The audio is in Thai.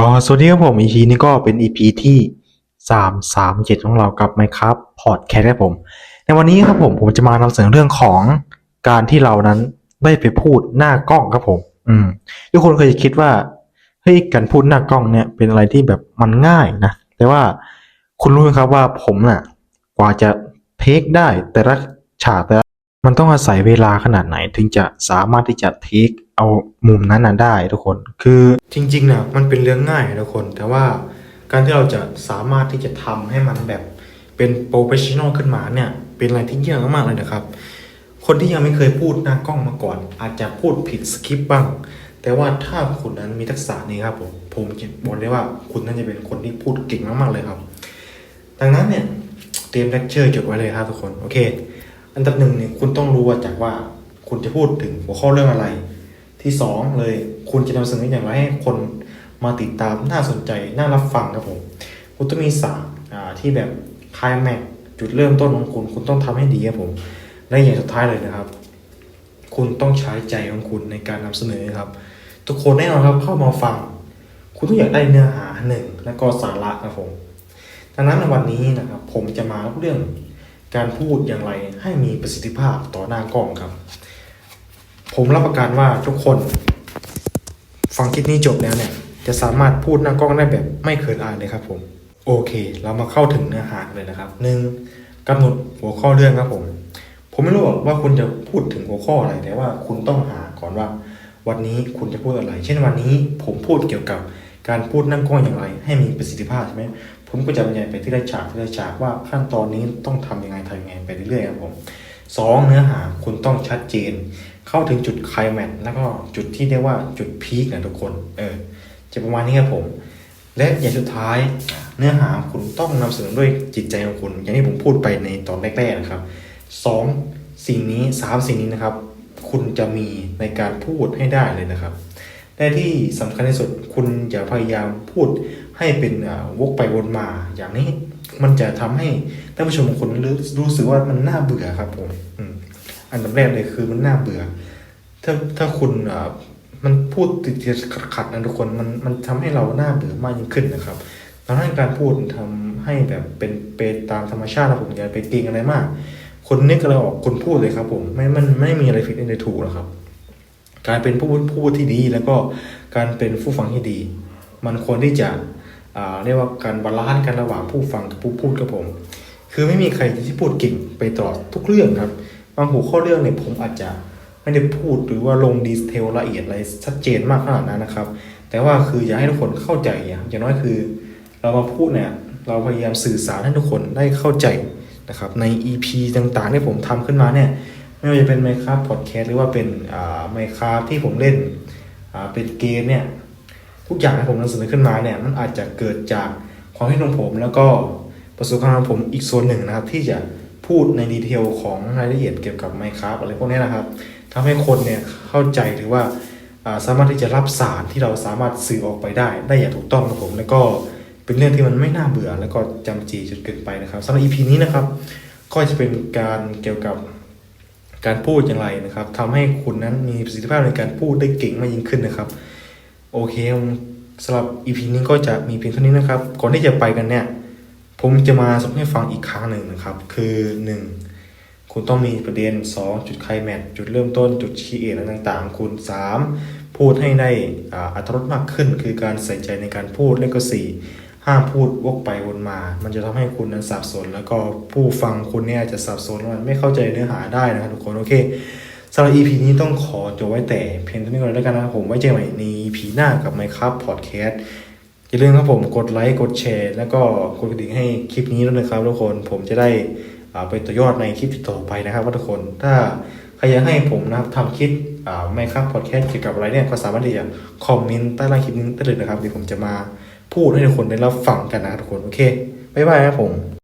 ก็สวัสดีครับผม EP นี้ก็เป็น EP ที่ 337 ของเรากับไมครับพอดแคสต์ครับผม ในวันนี้ครับผมผมจะมานำเสนอเรื่องของการที่เรานั้นได้ไปพูดหน้ากล้องครับผม อืมทุกคนเคยคิดว่าเฮ้ยการพูดหน้ากล้องเนี่ยเป็นอะไรที่แบบมันง่ายนะ แต่ว่าคุณรู้ไหมครับว่าผมน่ะกว่าจะเทคได้แต่ละฉากแต่ละมันต้องอาศัยเวลาขนาดไหนถึงจะสามารถที่จะเทค เอามุมนั้นน่ะได้ทุกคน คือจริงๆนะมันเป็นเรื่องง่ายทุกคน แต่ว่าการที่เราจะสามารถที่จะทำให้มันแบบเป็นโปรเฟชชั่นอลขึ้นมาเนี่ย เป็นอะไรที่ยากมากๆเลยนะครับ คนที่ยังไม่เคยพูดหน้ากล้องมาก่อน อาจจะพูดผิดสคริปต์บ้าง แต่ว่าถ้าคุณนั้นมีทักษะนี้ครับผมผมจะบอกเลยว่าคุณน่าจะเป็นคนที่พูดเก่งมากๆเลยครับ ดังนั้นเนี่ยเตรียมเลคเชอร์จดไว้เลยครับทุกคนโอเค อันดับหนึ่งเนี่ยคุณต้องรู้ว่าจากว่าคุณจะพูดถึงหัวข้อเรื่องอะไร ที่สองเลยคุณจะนำเสนออย่างไรให้คนมาติดตามน่าสนใจน่ารับฟังครับผมคุณต้องมีสามที่แบบคลายแม็กจุดเริ่มต้นของคุณ คุณต้องทำให้ดีครับผมและอย่างสุดท้ายเลยนะครับ คุณต้องใช้ใจของคุณในการนำเสนอครับ ทุกคนแน่นอนครับเข้ามาฟัง คุณต้องอยากได้เนื้อหาหนึ่งและก็สาระครับผมดังนั้นในวันนี้นะครับ ผมจะมาเรื่องการพูดอย่างไรให้มีประสิทธิภาพต่อหน้ากล้องครับ ผมรับประกันว่าทุกคนฟังคลิปนี้จบแล้วเนี่ย จะสามารถพูดหน้ากล้องได้แบบไม่เขินอายเลยครับผม โอเค เรามาเข้าถึงเนื้อหาเลยนะครับหนึ่งกำหนดหัวข้อเรื่องครับผม ผมไม่รู้ว่าคุณจะพูดถึงหัวข้ออะไรแต่ว่าคุณต้องหาก่อนว่า วันนี้คุณจะพูดอะไร เช่นวันนี้ผมพูดเกี่ยวกับการพูดนั่งกล้องอย่างไร ให้มีประสิทธิภาพใช่ไหมผมก็จะบรรยายไปที่ละฉากที่ละฉากว่าขั้นตอนนี้ต้องทำยังไงทำยังไงไปเรื่อยๆครับผมสองเนื้อหาคุณต้องชัดเจน เข้าถึงจุดไคลแม็กซ์แล้วก็จุดที่เรียกว่าจุดพีคนะทุกคน เออ จะประมาณนี้ครับผม และอย่างสุดท้าย เนื้อหาคุณต้องนำเสนอด้วยจิตใจของคุณ อย่างที่ผมพูดไปในตอนแรกๆนะครับสองสิ่งนี้สามสิ่งนี้นะครับ คุณจะมีในการพูดให้ได้เลยนะครับและที่สำคัญที่สุดคุณอย่าพยายามพูดให้เป็นอ่าวกไปวนมาอย่างนี้มันจะทำให้ท่านผู้ชมบางคนรู้สึกว่ามันน่าเบื่อครับผมอันดับแรกเลยคือมันน่าเบื่อ ถ้าถ้าคุณอ่ามันพูดติดติดขัดขัดๆนะทุกคนมันมันทำให้เราหน้าเบื่อมากยิ่งขึ้นนะครับดังนั้นการพูดทำให้แบบเป็นไปตามธรรมชาตินะผมอย่าไปเก่งอะไรมาก คนนึกอะไรออกคนพูดเลยครับ ผมไม่มันไม่มีอะไรผิดอะไรถูกหรอกครับ การเป็นผู้พูดที่ดีแล้วก็การเป็นผู้ฟังที่ดี มันควรที่จะอ่าเรียกว่าการบาลานซ์กันระหว่างผู้ฟังกับผู้พูดครับผม คือไม่มีใครที่พูดเก่งไปตลอดทุกเรื่องครับ บางหัวข้อเรื่องเนี่ยผมอาจจะ ไม่ได้พูดหรือว่าลงดีเทลละเอียดอะไรชัดเจนมากขนาดนั้นนะครับ แต่ว่าคืออยากให้ทุกคนเข้าใจอย่างอย่างน้อยคือ เรามาพูดเนี่ยเราพยายามสื่อสารให้ทุกคนได้เข้าใจนะครับใน EP ต่างๆที่ผมทำขึ้นมาเนี่ยไม่ว่าจะเป็นไมค์ครับพอดแคสต์หรือว่าเป็นไมค์ครับที่ผมเล่นเป็นเกมเนี่ยทุกอย่างที่ผมนำเสนอขึ้นมาเนี่ยมันอาจจะเกิดจากความคิดของผม แล้วก็ประสบการณ์ของผมอีกส่วนหนึ่งนะครับ ที่จะพูดในดีเทลของรายละเอียดเกี่ยวกับไมค์ครับอะไรพวกนี้นะครับ ทำให้คนเนี่ยเข้าใจหรือว่าอ่าสามารถที่จะรับสารที่เราสามารถสื่อออกไปได้ ได้อย่างถูกต้องครับผมแล้วก็เป็นเรื่องที่มันไม่น่าเบื่อ แล้วก็จำจีจนเกินไปนะครับสำหรับ EP นี้นะครับ ก็จะเป็นการเกี่ยวกับการพูดอย่างไรนะครับทำให้คุณนั้นมีประสิทธิภาพในการพูดได้เก่งมากยิ่งขึ้นนะครับ โอเคสำหรับ EP นี้ก็จะมีเพียงเท่านี้นะครับ ก่อนที่จะไปกันเนี่ย ผมจะมาสรุปให้ฟังอีกครั้งหนึ่งนะครับ คือ 1. คุณต้องมีประเด็น 2. จุดไคลแม็กจุดเริ่มต้นจุดชี้เอทต่างๆ คุณ 3. พูดให้ได้อัตรสมากขึ้น คือการใส่ใจในการพูดและก็ 4. ห้ามพูดวกไปวนมา มันจะทำให้คุณนั้นสับสน แล้วก็ผู้ฟังคุณเนี่ยจะสับสนมันไม่เข้าใจเนื้อหาได้นะครับทุกคนโอเคสำหรับ EP นี้ต้องขอจบไว้แต่เพียงเท่านี้ก่อนแล้วกันนะผมไว้เจอกันใหม่ใน EP หน้ากับ Minecraft Podcast อย่าลืมครับผมกดไลค์กดแชร์ แล้วก็กดกระดิ่งให้คลิปนี้ด้วยนะครับทุกคนผมจะได้ อ่าไปต่อยอดในคลิปต่อไปนะครับว่าทุกคน ถ้าใครอยากให้ผมนะครับทำคลิปอ่าไม่ครับพอดแคสต์เกี่ยวกับอะไรเนี่ยก็สามารถที่จะคอมเมนต์ใต้ล่างคลิปนี้ได้เลยนะครับเดี๋ยวผมจะมาพูดให้ทุกคนได้รับฟังกันนะทุกคนโอเคบ๊ายบายครับผม